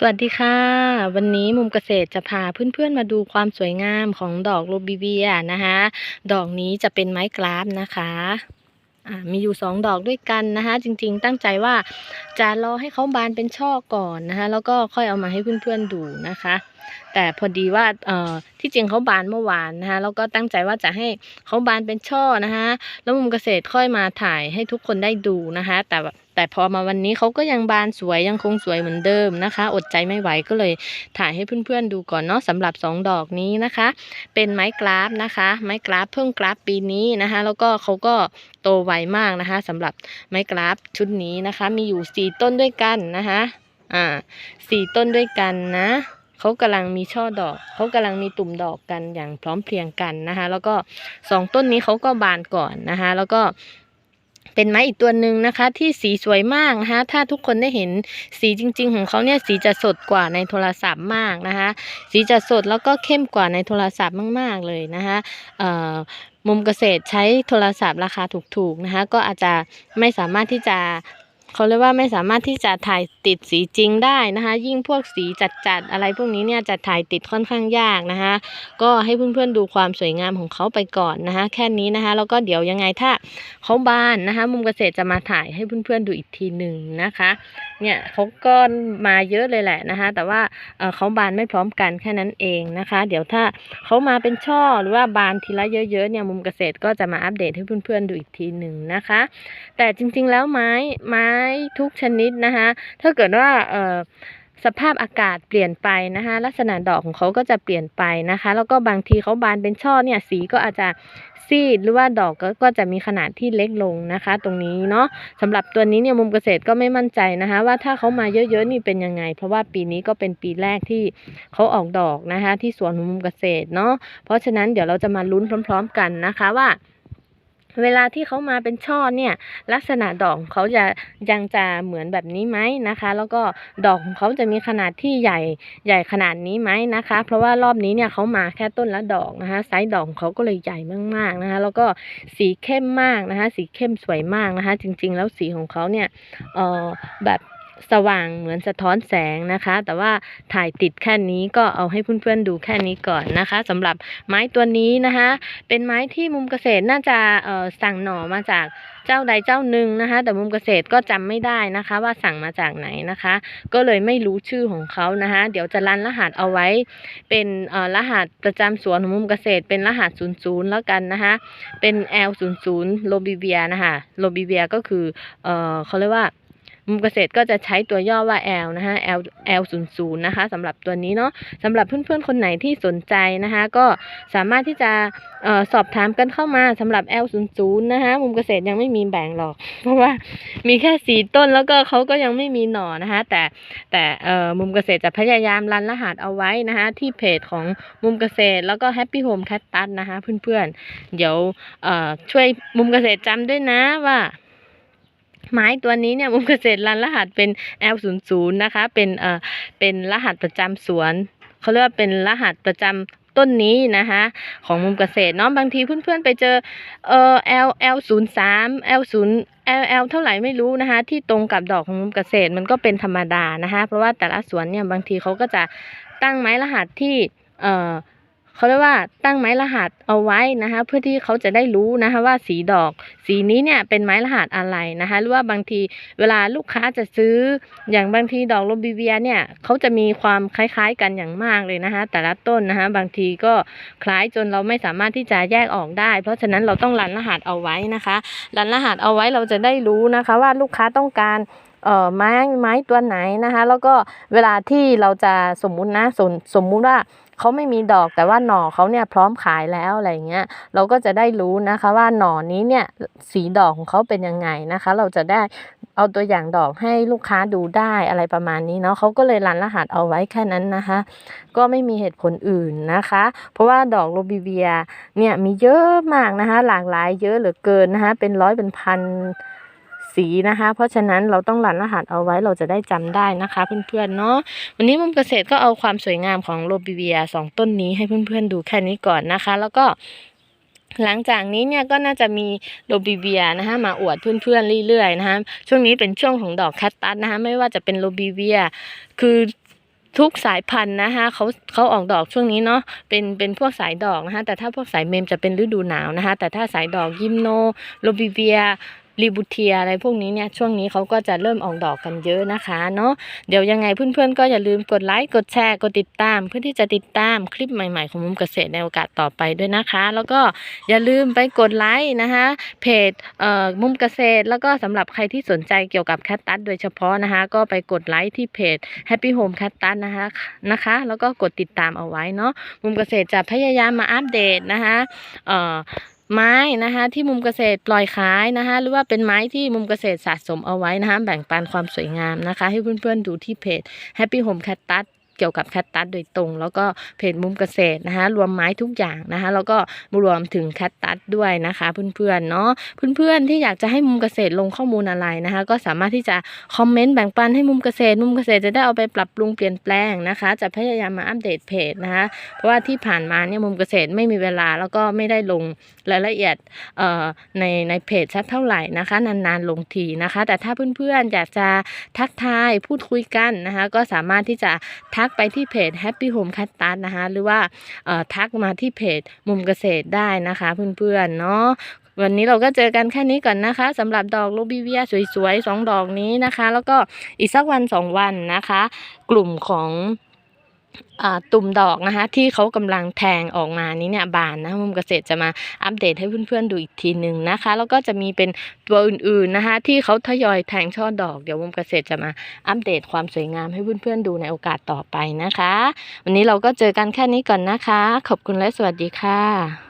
สวัสดีค่ะ วันนี้มุมเกษตรจะพาเพื่อนๆมาดูความสวยงามของดอกโรบิเวียนะคะดอกนี้จะเป็นไม้กราฟนะคะมีอยู่สองดอกด้วยกันนะคะ จริงๆ ตั้งใจว่าจะรอให้เขาบานเป็นช่อก่อนนะคะ แล้วก็ค่อยเอามาให้เพื่อนๆดูนะคะ แต่พอดีว่าเอ่อที่จริงเขาบานเมื่อวานนะคะแล้วก็ตั้งใจว่าจะให้เขาบานเป็นช่อนะคะแล้วมุมเกษตรค่อยมาถ่ายให้ทุกคนได้ดูนะคะ แต่แต่พอมาวันนี้เขาก็ยังบานสวยยังคงสวยเหมือนเดิมนะคะ อดใจไม่ไหวก็เลยถ่ายให้เพื่อนๆดูก่อนเนาะสำหรับสองดอกนี้นะคะ เป็นไม้กราฟนะคะ ไม้กราฟเพิ่งกราฟปีนี้นะคะ แล้วก็เขาก็โตไวมากนะคะสำหรับไม้กราฟชุดนี้นะคะ มีอยู่สี่ต้นด้วยกันนะคะอ่าสี่ต้นด้วยกันนะ เขากำลังมีช่อดอก เขากำลังมีตุ่มดอกกันอย่างพร้อมเพรียงกันนะคะ แล้วก็สองต้นนี้เขาก็บานก่อนนะคะ แล้วก็เป็นไม้อีกตัวหนึ่งนะคะ ที่สีสวยมากนะคะถ้าทุกคนได้เห็นสีจริง ๆ ของเขาเนี่ยสีจะสดกว่าในโทรศัพท์มากนะคะ สีจะสดแล้วก็เข้มกว่าในโทรศัพท์มาก ๆ เลยนะคะเอ่อมุมเกษตรใช้โทรศัพท์ราคาถูกๆนะคะ ก็อาจจะไม่สามารถที่จะ เขาเรียกว่าไม่สามารถที่จะถ่ายติดสีจริงได้นะคะ ยิ่งพวกสีจัดๆอะไรพวกนี้เนี่ยจะถ่ายติดค่อนข้างยากนะคะ ก็ให้เพื่อนๆดูความสวยงามของเขาไปก่อนนะคะ แค่นี้นะคะแล้วก็เดี๋ยวยังไงถ้าเขาบานนะคะ มุมเกษตรจะมาถ่ายให้เพื่อนๆดูอีกทีหนึ่งนะคะ เนี่ยเขาก็มาเยอะเลยแหละนะคะ แต่ว่าเอ่อเขาบานไม่พร้อมกันแค่นั้นเองนะคะ เดี๋ยวถ้าเขามาเป็นช่อหรือว่าบานทีละเยอะๆเนี่ยมุมเกษตรก็จะมาอัปเดตให้เพื่อนๆดูอีกทีหนึ่งนะคะ แต่จริงๆแล้วไม้ไม้ทุกชนิดนะคะ ถ้าเกิดว่าเอ่อ สภาพอากาศเปลี่ยนไปนะคะ ลักษณะดอกของเขาก็จะเปลี่ยนไปนะคะ แล้วก็บางทีเขาบานเป็นช่อเนี่ยสีก็อาจจะซีดหรือว่าดอกก็ก็จะมีขนาดที่เล็กลงนะคะ ตรงนี้เนาะสำหรับตัวนี้เนี่ยมุมเกษตรก็ไม่มั่นใจนะคะ ว่าถ้าเขามาเยอะๆนี่เป็นยังไง เพราะว่าปีนี้ก็เป็นปีแรกที่เขาออกดอกนะคะ ที่สวนของมุมเกษตรเนาะเพราะฉะนั้นเดี๋ยวเราจะมาลุ้นพร้อม ๆ กันนะคะว่า เวลาที่เขามาเป็นช่อเนี่ย ลักษณะดอกเขาจะยังจะเหมือนแบบนี้ไหมนะคะ แล้วก็ดอกของเขาจะมีขนาดที่ใหญ่ใหญ่ขนาดนี้ไหมนะคะ เพราะว่ารอบนี้เนี่ยเขามาแค่ต้นละดอกนะคะไซส์ดอกของเขาก็เลยใหญ่มากๆนะคะ แล้วก็สีเข้มมากนะคะ สีเข้มสวยมากนะคะ จริง ๆ แล้วสีของเขาเนี่ยเออแบบ สว่างเหมือนสะท้อนแสงนะคะ แต่ว่าถ่ายติดแค่นี้ก็เอาให้เพื่อนๆดูแค่นี้ก่อนนะคะสำหรับไม้ตัวนี้นะคะ เป็นไม้ที่มุมเกษตรน่าจะเออสั่งหน่อมาจากเจ้าใดเจ้าหนึ่งนะคะ แต่มุมเกษตรก็จำไม่ได้นะคะ ว่าสั่งมาจากไหนนะคะ ก็เลยไม่รู้ชื่อของเขานะคะ เดี๋ยวจะรันรหัสเอาไว้ เป็นเออรหัสประจำสวนของมุมเกษตร เป็นรหัส 00 แล้วกันนะคะ เป็น L00 โลบิเวียนะคะโลบิเวียก็คือเออเขาเรียกว่า มุมเกษตรก็จะใช้ตัวย่อว่า L นะคะ L L00 นะคะสำหรับตัวนี้เนาะสำหรับเพื่อนๆคนไหนที่สนใจนะคะ ก็สามารถที่จะออสอบถามกันเข้ามาสำหรับ L00 นะคะมุมเกษตรยังไม่มีแบ่งหรอก เพราะว่ามีแค่สีต้นแล้วก็เขาก็ยังไม่มีหน่อนะคะ แต่แต่มุมเกษตรจะพยายามรันรหัสเอาไว้นะคะ ที่เพจของมุมเกษตรแล้วก็ Happy Home Cat ตันนะคะเพื่อนๆเดี๋ยวช่วยมุมเกษตรจำด้วยนะว่า ไม้ตัวนี้เนี่ยมุมเกษตรรันรหัสเป็น L00 นะคะ เป็นเอ่อเป็นรหัสประจำสวนเขาเรียกว่าเป็นรหัสประจำต้นนี้นะคะของมุมเกษตรเนาะบางทีเพื่อนๆไปเจอเอ่อ L L03 L0 L L เท่าไหร่ไม่รู้นะคะ ที่ตรงกับดอกของมุมเกษตรมันก็เป็นธรรมดานะคะ เพราะว่าแต่ละสวนเนี่ยบางทีเขาก็จะตั้งไม้รหัสที่เอ่อ เขาเรียกว่าตั้งไม้รหัสเอาไว้นะคะ เพื่อที่เขาจะได้รู้นะคะว่าสีดอก สีนี้เนี่ยเป็นไม้รหัสอะไรนะคะ หรือว่าบางทีเวลาลูกค้าจะซื้อ อย่างบางทีดอกโรบิเวียเนี่ยเขาจะมีความคล้ายๆกันอย่างมากเลยนะคะ แต่ละต้นนะคะ บางทีก็คล้ายจนเราไม่สามารถที่จะแยกออกได้ เพราะฉะนั้นเราต้องรันรหัสเอาไว้นะคะรันรหัสเอาไว้เราจะได้รู้นะคะว่าลูกค้าต้องการ เอ่อไม้ไม้ตัวไหนนะคะ แล้วก็เวลาที่เราจะสมมุตินะสมสมมุติว่าเขาไม่มีดอกแต่ว่าหน่อเขาเนี่ยพร้อมขายแล้วอะไรเงี้ยเราก็จะได้รู้นะคะว่าหน่อนี้เนี่ยสีดอกของเขาเป็นยังไงนะคะ เราจะได้เอาตัวอย่างดอกให้ลูกค้าดูได้อะไรประมาณนี้เนาะเขาก็เลยรันรหัสเอาไว้แค่นั้นนะคะ ก็ไม่มีเหตุผลอื่นนะคะ เพราะว่าดอกโรบิเวียเนี่ยมีเยอะมากนะคะ หลากหลายเยอะเหลือเกินนะคะเป็นร้อยเป็นพัน สีนะคะ เพราะฉะนั้นเราต้องรันรหัสเอาไว้เราจะได้จำได้นะคะเพื่อนๆเนาะวันนี้มุมเกษตรก็เอาความสวยงามของโรบิเวียสองต้นนี้ให้เพื่อนๆดูแค่นี้ก่อนนะคะ แล้วก็หลังจากนี้เนี่ยก็น่าจะมีโรบิเวียนะคะมาอวดเพื่อนๆเรื่อยๆนะคะช่วงนี้เป็นช่วงของดอกแคตตัสนะคะไม่ว่าจะเป็นโรบิเวีย คือทุกสายพันธุ์นะคะเขาเขาออกดอกช่วงนี้เนาะเป็นเป็นพวกสายดอกนะคะแต่ถ้าพวกสายเมมจะเป็นฤดูหนาวนะคะแต่ถ้าสายดอกยิมโนโรบิเวีย รีบูเทียอะไรพวกนี้เนี่ยช่วงนี้เขาก็จะเริ่มออกดอกกันเยอะนะคะเนาะเดี๋ยวยังไงเพื่อนๆก็อย่าลืมกดไลค์กดแชร์กดติดตาม เพื่อที่จะติดตามคลิปใหม่ๆ ของมุมเกษตรในโอกาสต่อไปด้วยนะคะ แล้วก็อย่าลืมไปกดไลค์นะคะเพจเอ่อมุมเกษตร แล้วก็สำหรับใครที่สนใจเกี่ยวกับแคตตัสโดยเฉพาะนะคะ ก็ไปกดไลค์ที่เพจ Happy Home Cactus นะคะนะคะ แล้วก็กดติดตามเอาไว้เนาะมุมเกษตรจะพยายามมาอัปเดตนะคะเอ่อ ไม้นะคะที่มุมเกษตรปล่อยขายนะคะหรือว่าเป็นไม้ที่มุมเกษตรสะสมเอาไว้นะคะแบ่งปันความสวยงามนะคะ ให้เพื่อนๆดูที่เพจ Happy Home Cactus เกี่ยวกับแคตตัสโดยตรง แล้วก็เพจมุมเกษตรนะคะ รวมไม้ทุกอย่างนะคะ แล้วก็รวมถึงแคตตัสด้วยนะคะ เพื่อนๆเนาะเพื่อนๆที่อยากจะให้มุมเกษตรลงข้อมูลอะไรนะคะ ก็สามารถที่จะคอมเมนต์แบ่งปันให้มุมเกษตร มุมเกษตรจะได้เอาไปปรับปรุงเปลี่ยนแปลงนะคะ จะพยายามมาอัปเดตเพจนะคะ เพราะว่าที่ผ่านมาเนี่ยมุมเกษตรไม่มีเวลาแล้วก็ไม่ได้ลงรายละเอียดเอ่อในในเพจสักเท่าไหร่นะคะ นานๆลงทีนะคะ แต่ถ้าเพื่อนๆอยากจะทักทายพูดคุยกันนะคะ ก็สามารถที่จะทักไปที่เพจ Happy Home c a t t u s นะคะหรือว่าทักมาที่เพจมุมเกษตรได้นะคะเพื่อนๆเนาะวันนี้เราก็เจอกันแค่นี้ก่อนนะคะสำหรับดอกลูบิเวียสวยๆสองดอกนี้นะคะ แล้วก็อีกสักวันสองวันนะคะ กลุ่มของ ตุ่มดอกนะคะที่เขากำลังแทงออกมานี้เนี่ยบานนะมุมเกษตรจะมาอัปเดตให้เพื่อนๆดูอีกทีหนึ่งนะคะ แล้วก็จะมีเป็นตัวอื่นๆนะคะที่เขาทยอยแทงช่อดอกเดี๋ยวมุมเกษตรจะมาอัปเดตความสวยงามให้เพื่อนๆดูในโอกาสต่อไปนะคะ วันนี้เราก็เจอกันแค่นี้ก่อนนะคะ ขอบคุณและสวัสดีค่ะ